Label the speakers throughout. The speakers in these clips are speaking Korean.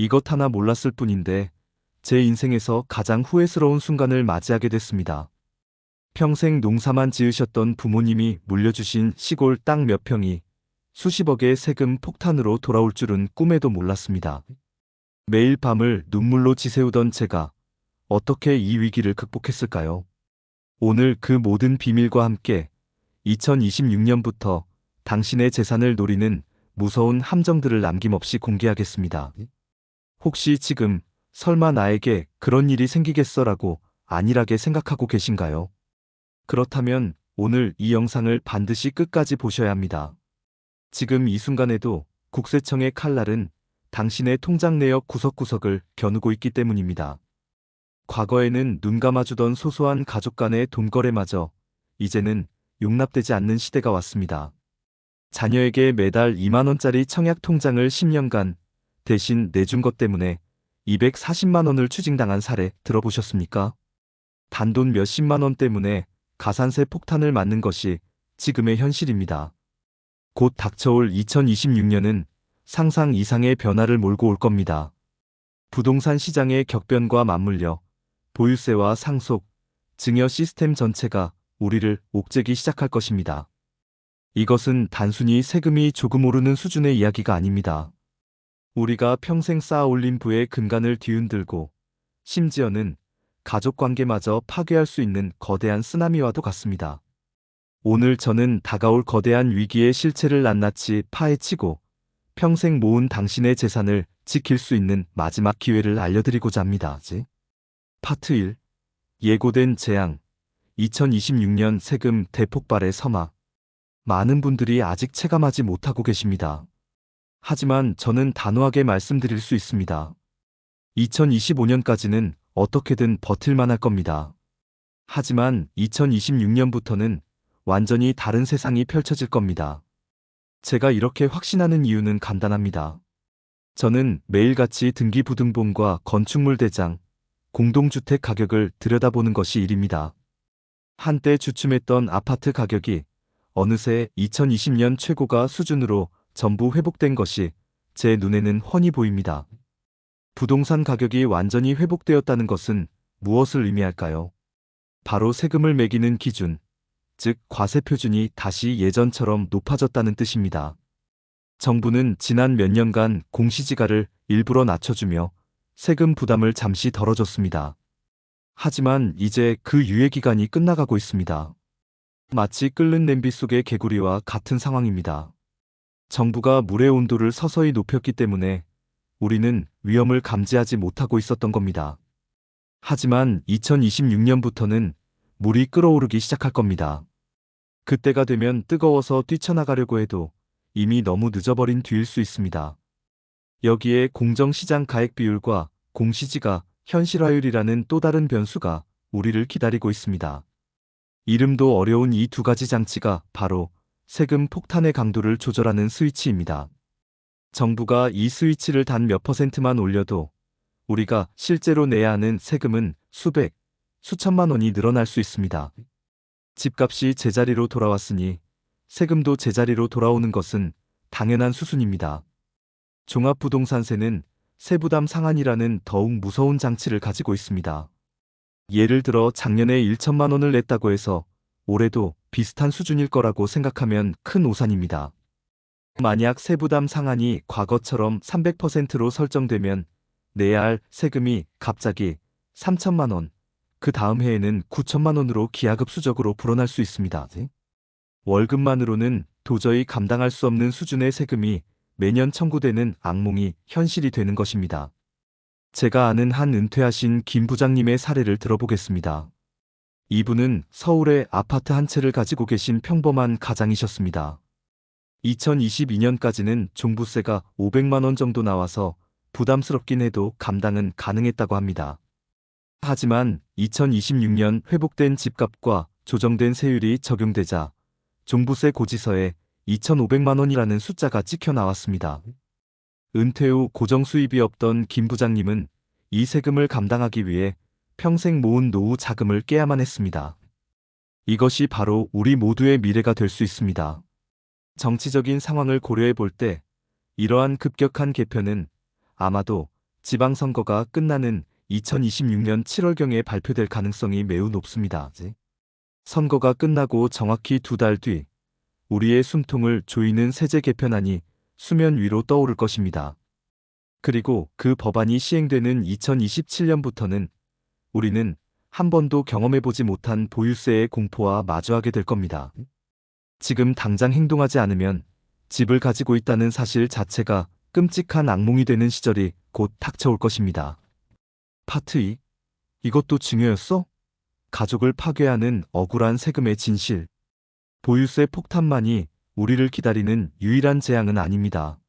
Speaker 1: 이것 하나 몰랐을 뿐인데 제 인생에서 가장 후회스러운 순간을 맞이하게 됐습니다. 평생 농사만 지으셨던 부모님이 물려주신 시골 땅 몇 평이 수십억의 세금 폭탄으로 돌아올 줄은 꿈에도 몰랐습니다. 매일 밤을 눈물로 지새우던 제가 어떻게 이 위기를 극복했을까요? 오늘 그 모든 비밀과 함께 2026년부터 당신의 재산을 노리는 무서운 함정들을 남김없이 공개하겠습니다. 혹시 지금 설마 나에게 그런 일이 생기겠어라고 안일하게 생각하고 계신가요? 그렇다면 오늘 이 영상을 반드시 끝까지 보셔야 합니다. 지금 이 순간에도 국세청의 칼날은 당신의 통장 내역 구석구석을 겨누고 있기 때문입니다. 과거에는 눈 감아주던 소소한 가족 간의 돈거래마저 이제는 용납되지 않는 시대가 왔습니다. 자녀에게 매달 2만원짜리 청약 통장을 10년간 대신 내준 것 때문에 240만원을 추징당한 사례 들어보셨습니까? 단돈 몇십만원 때문에 가산세 폭탄을 맞는 것이 지금의 현실입니다. 곧 닥쳐올 2026년은 상상 이상의 변화를 몰고 올 겁니다. 부동산 시장의 격변과 맞물려 보유세와 상속, 증여 시스템 전체가 우리를 옥죄기 시작할 것입니다. 이것은 단순히 세금이 조금 오르는 수준의 이야기가 아닙니다. 우리가 평생 쌓아 올린 부의 근간을 뒤흔들고 심지어는 가족 관계마저 파괴할 수 있는 거대한 쓰나미와도 같습니다. 오늘 저는 다가올 거대한 위기의 실체를 낱낱이 파헤치고 평생 모은 당신의 재산을 지킬 수 있는 마지막 기회를 알려드리고자 합니다. 파트 1 예고된 재앙 2026년 세금 대폭발의 서막 많은 분들이 아직 체감하지 못하고 계십니다. 하지만 저는 단호하게 말씀드릴 수 있습니다. 2025년까지는 어떻게든 버틸만 할 겁니다. 하지만 2026년부터는 완전히 다른 세상이 펼쳐질 겁니다. 제가 이렇게 확신하는 이유는 간단합니다. 저는 매일같이 등기부등본과 건축물 대장, 공동주택 가격을 들여다보는 것이 일입니다. 한때 주춤했던 아파트 가격이 어느새 2020년 최고가 수준으로 전부 회복된 것이 제 눈에는 훤히 보입니다. 부동산 가격이 완전히 회복되었다는 것은 무엇을 의미할까요? 바로 세금을 매기는 기준, 즉 과세 표준이 다시 예전처럼 높아졌다는 뜻입니다. 정부는 지난 몇 년간 공시지가를 일부러 낮춰주며 세금 부담을 잠시 덜어줬습니다. 하지만 이제 그 유예 기간이 끝나가고 있습니다. 마치 끓는 냄비 속의 개구리와 같은 상황입니다. 정부가 물의 온도를 서서히 높였기 때문에 우리는 위험을 감지하지 못하고 있었던 겁니다. 하지만 2026년부터는 물이 끓어오르기 시작할 겁니다. 그때가 되면 뜨거워서 뛰쳐나가려고 해도 이미 너무 늦어버린 뒤일 수 있습니다. 여기에 공정시장 가액 비율과 공시지가 현실화율이라는 또 다른 변수가 우리를 기다리고 있습니다. 이름도 어려운 이 두 가지 장치가 바로 세금 폭탄의 강도를 조절하는 스위치입니다. 정부가 이 스위치를 단 몇 퍼센트만 올려도 우리가 실제로 내야 하는 세금은 수백, 수천만 원이 늘어날 수 있습니다. 집값이 제자리로 돌아왔으니 세금도 제자리로 돌아오는 것은 당연한 수순입니다. 종합부동산세는 세부담 상한이라는 더욱 무서운 장치를 가지고 있습니다. 예를 들어 작년에 1천만 원을 냈다고 해서 올해도 비슷한 수준일 거라고 생각하면 큰 오산입니다. 만약 세부담 상한이 과거처럼 300%로 설정되면 내야 할 세금이 갑자기 3천만 원, 그 다음 해에는 9천만 원으로 기하급수적으로 불어날 수 있습니다. 월급만으로는 도저히 감당할 수 없는 수준의 세금이 매년 청구되는 악몽이 현실이 되는 것입니다. 제가 아는 한 은퇴하신 김 부장님의 사례를 들어보겠습니다. 이분은 서울에 아파트 한 채를 가지고 계신 평범한 가장이셨습니다. 2022년까지는 종부세가 500만 원 정도 나와서 부담스럽긴 해도 감당은 가능했다고 합니다. 하지만 2026년 회복된 집값과 조정된 세율이 적용되자 종부세 고지서에 2,500만 원이라는 숫자가 찍혀 나왔습니다. 은퇴 후 고정 수입이 없던 김 부장님은 이 세금을 감당하기 위해 평생 모은 노후 자금을 깨야만 했습니다. 이것이 바로 우리 모두의 미래가 될 수 있습니다. 정치적인 상황을 고려해 볼 때 이러한 급격한 개편은 아마도 지방선거가 끝나는 2026년 7월경에 발표될 가능성이 매우 높습니다. 선거가 끝나고 정확히 두 달 뒤 우리의 숨통을 조이는 세제 개편안이 수면 위로 떠오를 것입니다. 그리고 그 법안이 시행되는 2027년부터는 우리는 한 번도 경험해보지 못한 보유세의 공포와 마주하게 될 겁니다. 지금 당장 행동하지 않으면 집을 가지고 있다는 사실 자체가 끔찍한 악몽이 되는 시절이 곧 닥쳐올 것입니다. 파트 2. 이것도 중요했어? 가족을 파괴하는 억울한 세금의 진실. 보유세 폭탄만이 우리를 기다리는 유일한 재앙은 아닙니다.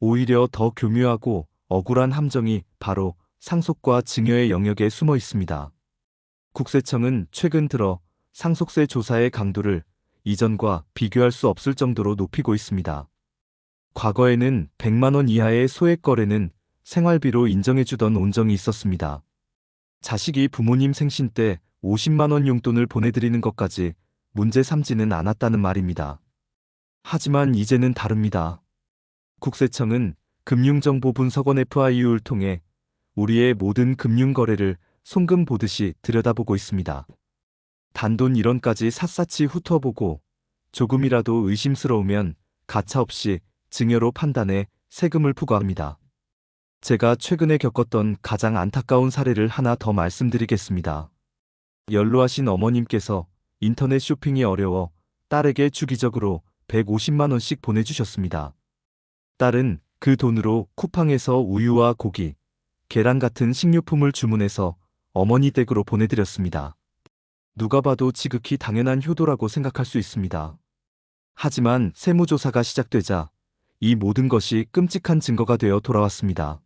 Speaker 1: 오히려 더 교묘하고 억울한 함정이 바로 상속과 증여의 영역에 숨어 있습니다. 국세청은 최근 들어 상속세 조사의 강도를 이전과 비교할 수 없을 정도로 높이고 있습니다. 과거에는 100만원 이하의 소액 거래는 생활비로 인정해주던 온정이 있었습니다. 자식이 부모님 생신 때 50만원 용돈을 보내드리는 것까지 문제 삼지는 않았다는 말입니다. 하지만 이제는 다릅니다. 국세청은 금융정보분석원 FIU를 통해 우리의 모든 금융거래를 송금 보듯이 들여다보고 있습니다. 단돈 1원까지 샅샅이 훑어보고 조금이라도 의심스러우면 가차없이 증여로 판단해 세금을 부과합니다. 제가 최근에 겪었던 가장 안타까운 사례를 하나 더 말씀드리겠습니다. 연로하신 어머님께서 인터넷 쇼핑이 어려워 딸에게 주기적으로 150만원씩 보내주셨습니다. 딸은 그 돈으로 쿠팡에서 우유와 고기, 계란 같은 식료품을 주문해서 어머니 댁으로 보내드렸습니다. 누가 봐도 지극히 당연한 효도라고 생각할 수 있습니다. 하지만 세무조사가 시작되자 이 모든 것이 끔찍한 증거가 되어 돌아왔습니다.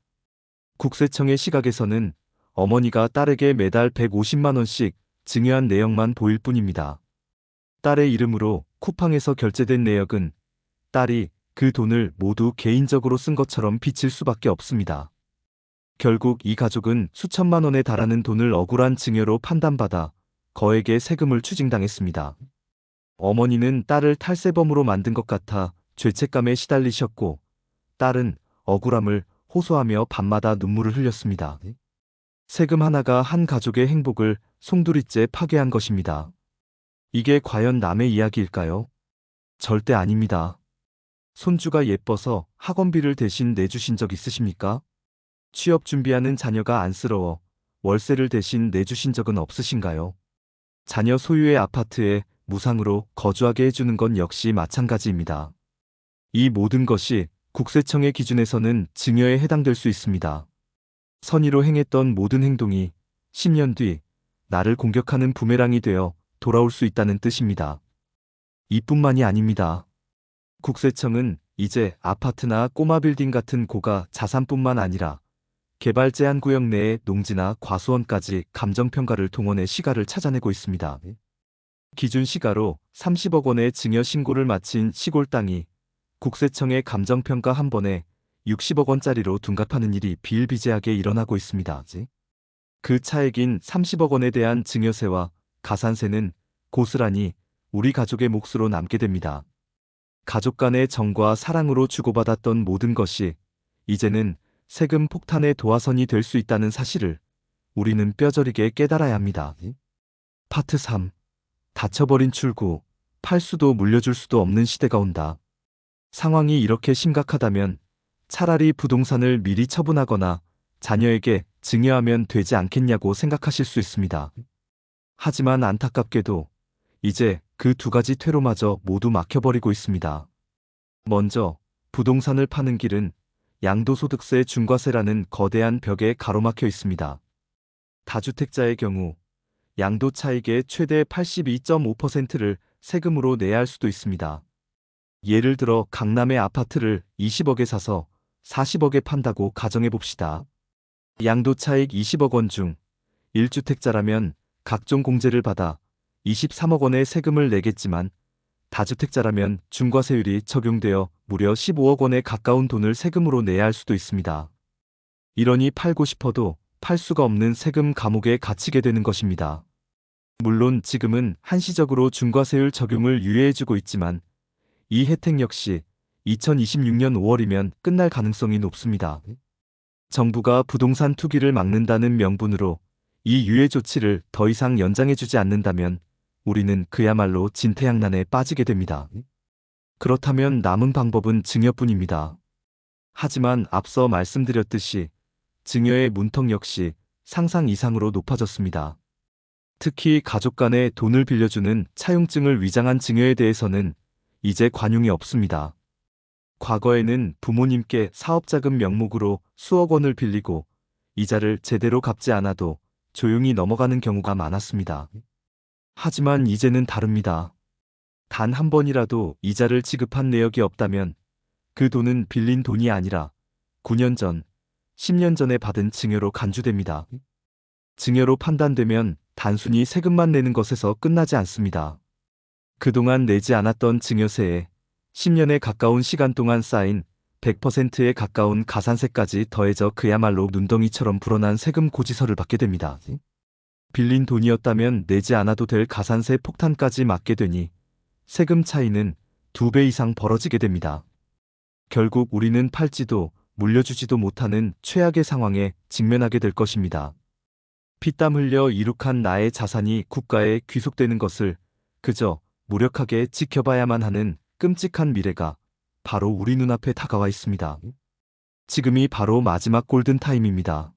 Speaker 1: 국세청의 시각에서는 어머니가 딸에게 매달 150만원씩 증여한 내역만 보일 뿐입니다. 딸의 이름으로 쿠팡에서 결제된 내역은 딸이 그 돈을 모두 개인적으로 쓴 것처럼 비칠 수밖에 없습니다. 결국 이 가족은 수천만 원에 달하는 돈을 억울한 증여로 판단받아 거액의 세금을 추징당했습니다. 어머니는 딸을 탈세범으로 만든 것 같아 죄책감에 시달리셨고 딸은 억울함을 호소하며 밤마다 눈물을 흘렸습니다. 세금 하나가 한 가족의 행복을 송두리째 파괴한 것입니다. 이게 과연 남의 이야기일까요? 절대 아닙니다. 손주가 예뻐서 학원비를 대신 내주신 적 있으십니까? 취업 준비하는 자녀가 안쓰러워 월세를 대신 내주신 적은 없으신가요? 자녀 소유의 아파트에 무상으로 거주하게 해주는 건 역시 마찬가지입니다. 이 모든 것이 국세청의 기준에서는 증여에 해당될 수 있습니다. 선의로 행했던 모든 행동이 10년 뒤 나를 공격하는 부메랑이 되어 돌아올 수 있다는 뜻입니다. 이뿐만이 아닙니다. 국세청은 이제 아파트나 꼬마 빌딩 같은 고가 자산뿐만 아니라 개발 제한 구역 내의 농지나 과수원까지 감정평가를 동원해 시가를 찾아내고 있습니다. 기준 시가로 30억 원의 증여 신고를 마친 시골 땅이 국세청의 감정평가 한 번에 60억 원짜리로 둔갑하는 일이 비일비재하게 일어나고 있습니다. 그 차액인 30억 원에 대한 증여세와 가산세는 고스란히 우리 가족의 몫으로 남게 됩니다. 가족 간의 정과 사랑으로 주고받았던 모든 것이 이제는 세금 폭탄의 도화선이 될 수 있다는 사실을 우리는 뼈저리게 깨달아야 합니다. 파트 3. 닫혀버린 출구, 팔 수도 물려줄 수도 없는 시대가 온다. 상황이 이렇게 심각하다면 차라리 부동산을 미리 처분하거나 자녀에게 증여하면 되지 않겠냐고 생각하실 수 있습니다. 하지만 안타깝게도 이제 그 두 가지 퇴로마저 모두 막혀버리고 있습니다. 먼저 부동산을 파는 길은 양도소득세 중과세라는 거대한 벽에 가로막혀 있습니다. 다주택자의 경우 양도 차익의 최대 82.5%를 세금으로 내야 할 수도 있습니다. 예를 들어 강남의 아파트를 20억에 사서 40억에 판다고 가정해 봅시다. 양도 차익 20억 원 중 1주택자라면 각종 공제를 받아 23억 원의 세금을 내겠지만 다주택자라면 중과세율이 적용되어 무려 15억 원에 가까운 돈을 세금으로 내야 할 수도 있습니다. 이러니 팔고 싶어도 팔 수가 없는 세금 감옥에 갇히게 되는 것입니다. 물론 지금은 한시적으로 중과세율 적용을 유예해주고 있지만 이 혜택 역시 2026년 5월이면 끝날 가능성이 높습니다. 정부가 부동산 투기를 막는다는 명분으로 이 유예 조치를 더 이상 연장해주지 않는다면 우리는 그야말로 진퇴양난에 빠지게 됩니다. 그렇다면 남은 방법은 증여뿐입니다. 하지만 앞서 말씀드렸듯이 증여의 문턱 역시 상상 이상으로 높아졌습니다. 특히 가족 간에 돈을 빌려주는 차용증을 위장한 증여에 대해서는 이제 관용이 없습니다. 과거에는 부모님께 사업자금 명목으로 수억 원을 빌리고 이자를 제대로 갚지 않아도 조용히 넘어가는 경우가 많았습니다. 하지만 이제는 다릅니다. 단 한 번이라도 이자를 지급한 내역이 없다면 그 돈은 빌린 돈이 아니라 9년 전, 10년 전에 받은 증여로 간주됩니다. 증여로 판단되면 단순히 세금만 내는 것에서 끝나지 않습니다. 그동안 내지 않았던 증여세에 10년에 가까운 시간 동안 쌓인 100%에 가까운 가산세까지 더해져 그야말로 눈덩이처럼 불어난 세금 고지서를 받게 됩니다. 빌린 돈이었다면 내지 않아도 될 가산세 폭탄까지 맞게 되니 세금 차이는 두배 이상 벌어지게 됩니다. 결국 우리는 팔지도 물려주지도 못하는 최악의 상황에 직면하게 될 것입니다. 피땀 흘려 이룩한 나의 자산이 국가에 귀속되는 것을 그저 무력하게 지켜봐야만 하는 끔찍한 미래가 바로 우리 눈앞에 다가와 있습니다. 지금이 바로 마지막 골든 타임입니다.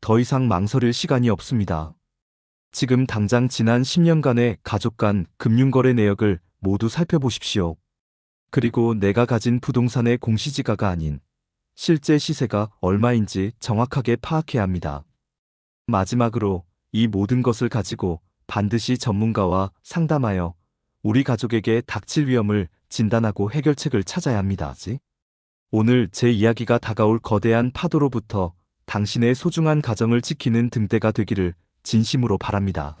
Speaker 1: 더 이상 망설일 시간이 없습니다. 지금 당장 지난 10년간의 가족 간 금융거래 내역을 모두 살펴보십시오. 그리고 내가 가진 부동산의 공시지가가 아닌 실제 시세가 얼마인지 정확하게 파악해야 합니다. 마지막으로 이 모든 것을 가지고 반드시 전문가와 상담하여 우리 가족에게 닥칠 위험을 진단하고 해결책을 찾아야 합니다. 오늘 제 이야기가 다가올 거대한 파도로부터 당신의 소중한 가정을 지키는 등대가 되기를 진심으로 바랍니다.